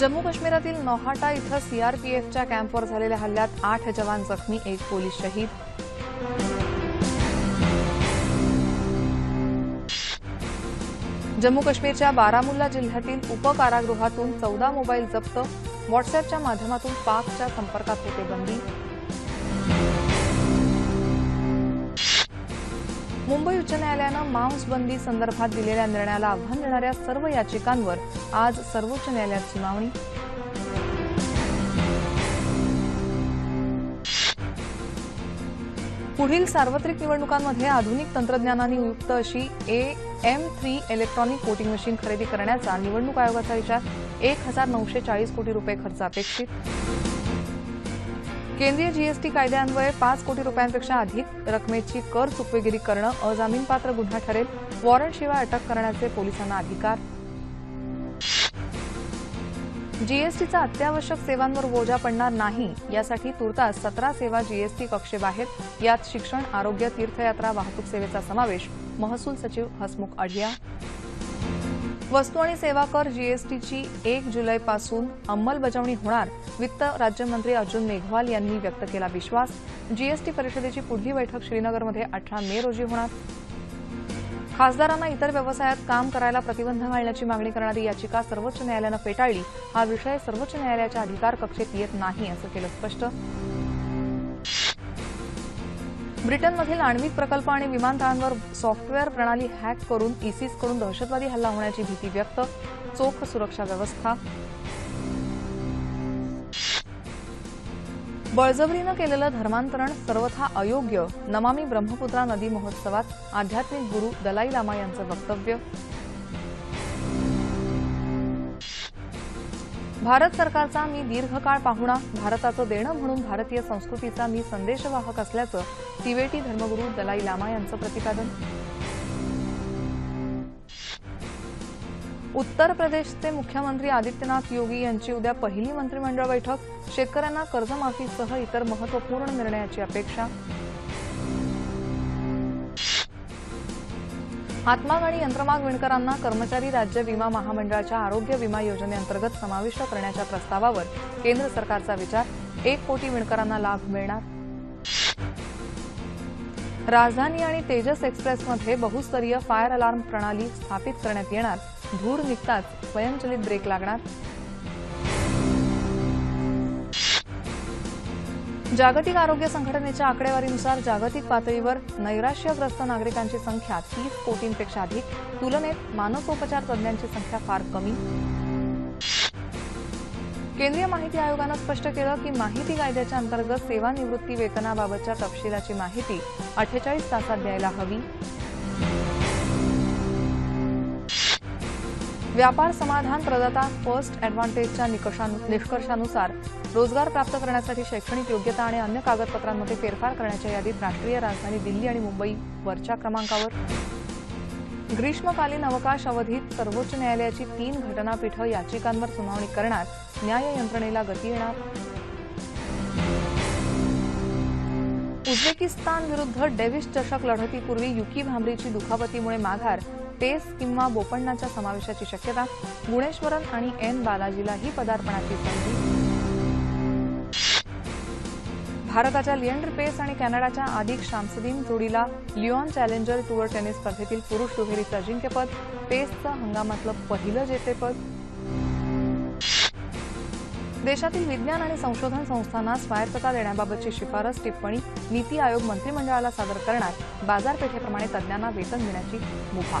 जम्मू काश्मीरातील नोहाटा इथं सीआरपीएफच्या कॅम्पवर झालेल्या हल्ल्यात आठ जवान जखमी एक पोलीस शहीद. जम्मू काश्मीरच्या बारामुल्ला जिल्ह्यातील उपकारागृहातून चौदा मोबाईल जप्त. व्हॉट्सअपच्या माध्यमातून पाकच्या संपर्कात होते बंदी. मुंबई उच्च न्यायालयानं मांस बंदी संदर्भात दिलेल्या निर्णयाला आव्हान देणाऱ्या सर्व याचिकांवर आज सर्वोच्च न्यायालयात सुनावणी पुढील सार्वत्रिक निवडणुकांमध्ये आधुनिक तंत्रज्ञानाने युक्त अशी A M three electronic voting machine खरेदी करण्याचा निवडणूक आयोगाचा विचार एक हजार नऊशे चाळीस कोटी रुपये खर्च अपेक्षित. केंद्रीय जीएसटी कायद्यान्वये पाच कोटी रुपयांपेक्षा अधिक रकमेची कर चुकवेगिरी करणं अजामीनपात्र गुन्हा ठरेल. वॉरंटशिवाय अटक करण्याचे पोलिसांना अधिकार. जीएसटीचा अत्यावश्यक सेवांवर बोजा पडणार नाही यासाठी तुर्तास सतरा सेवा जीएसटी कक्षेबाहेर यात शिक्षण आरोग्य तीर्थयात्रा वाहतूक सेवेचा समावेश. महसूल सचिव हसमुख अढिया. वस्तू आणि सेवा कर जीएसटीची एक जुलैपासून अंमलबजावणी होणार वित्त राज्यमंत्री अर्जुन मेघवाल यांनी व्यक्त केला विश्वास. जीएसटी परिषदेची पुढली बैठक श्रीनगरमध्ये अठरा मे रोजी होणार. खासदारांना इतर व्यवसायात काम करायला प्रतिबंध घालण्याची मागणी करणारी याचिका सर्वोच्च न्यायालयानं फेटाळली. हा विषय सर्वोच्च न्यायालयाच्या अधिकार कक्षेत येत नाही असं केलं स्पष्ट. ब्रिटनमधील आण्विक प्रकल्प आणि विमानतळांवर सॉफ्टवेअर प्रणाली हॅक करून e इसिसकडून दहशतवादी हल्ला होण्याची भीती व्यक्त. चोख सुरक्षा व्यवस्था. बळजबरीनं केलेलं धर्मांतरण सर्वथा अयोग्य. नमामी ब्रह्मपुत्रा नदी महोत्सवात आध्यात्मिक गुरु दलाई लामा यांचं वक्तव्य. भारत सरकारचा मी दीर्घकाळ पाहुणा भारताचं देणं म्हणून भारतीय संस्कृतीचा मी संदेशवाहक असल्याचं तिबेटी धर्मगुरू दलाई लामा यांचं प्रतिपादन. उत्तर प्रदेशचे मुख्यमंत्री आदित्यनाथ योगी यांची उद्या पहिली मंत्रिमंडळ बैठक. शेतकऱ्यांना कर्जमाफीसह इतर महत्त्वपूर्ण निर्णयाची अपेक्षा. हातमाग आणि यंत्रमाग विणकरांना कर्मचारी राज्य विमा महामंडळाच्या आरोग्य विमा योजनेअंतर्गत समाविष्ट करण्याच्या प्रस्तावावर केंद्र सरकारचा विचार. एक कोटी विणकरांना लाभ मिळणार? राजधानी आणि तेजस एक्सप्रेसमध्ये बहुस्तरीय फायर अलार्म प्रणाली स्थापित करण्यात येणार. धूर निघताच स्वयंचलित ब्रेक लागणार? जागतिक आरोग्य संघटनेच्या आकडेवारीनुसार जागतिक पातळीवर नैराश्यग्रस्त नागरिकांची संख्या तीस कोटींपेक्षा अधिक. तुलनेत मानसोपचार तज्ज्ञांची संख्या फार कमी. केंद्रीय माहिती आयोगानं स्पष्ट केलं की माहिती कायद्याच्या अंतर्गत सेवानिवृत्ती वेतनाबाबतच्या तपशिलाची माहिती अठ्ठेचाळीस तासात द्यायला हवी. व्यापार समाधान प्रदाता फर्स्ट ॲडव्हान्टेजच्या निकषानु- निष्कर्षानुसार रोजगार प्राप्त करण्यासाठी शैक्षणिक योग्यता आणि अन्य कागदपत्रांमध्ये फेरफार करण्याच्या यादीत राष्ट्रीय राजधानी दिल्ली आणि मुंबई वरच्या क्रमांकावर. ग्रीष्मकालीन अवकाश अवधीत सर्वोच्च न्यायालयाची तीन घटनापीठं याचिकांवर सुनावणी करणार न्याय यंत्रणेला गती येणार? उझबेकिस्तान विरुद्ध डेव्हिस चषक लढतीपूर्वी युकी भांबरीची दुखापतीमुळे माघार पेस किंवा बोपण्णाच्या समावेशाची शक्यता गुणेश्वरन आणि एन बालाजीलाही पदार्पणाची संधी. भारताच्या लिएंडर पेस आणि कॅनडाच्या आदिक शामसुद्दीन जोडीला लिओन चॅलेंजर टूर टेनिस स्पर्धेतील पुरुष दुहेरीचं अजिंक्यपद पेसचं हंगामातलं पहिलं जेतेपद देशातील विज्ञान आणि संशोधन संस्थांना स्वायत्तता देण्याबाबतची शिफारस टिप्पणी नीती आयोग मंत्रिमंडळाला सादर करणार बाजारपेठेप्रमाणे तज्ज्ञांना वेतन देण्याची मुभा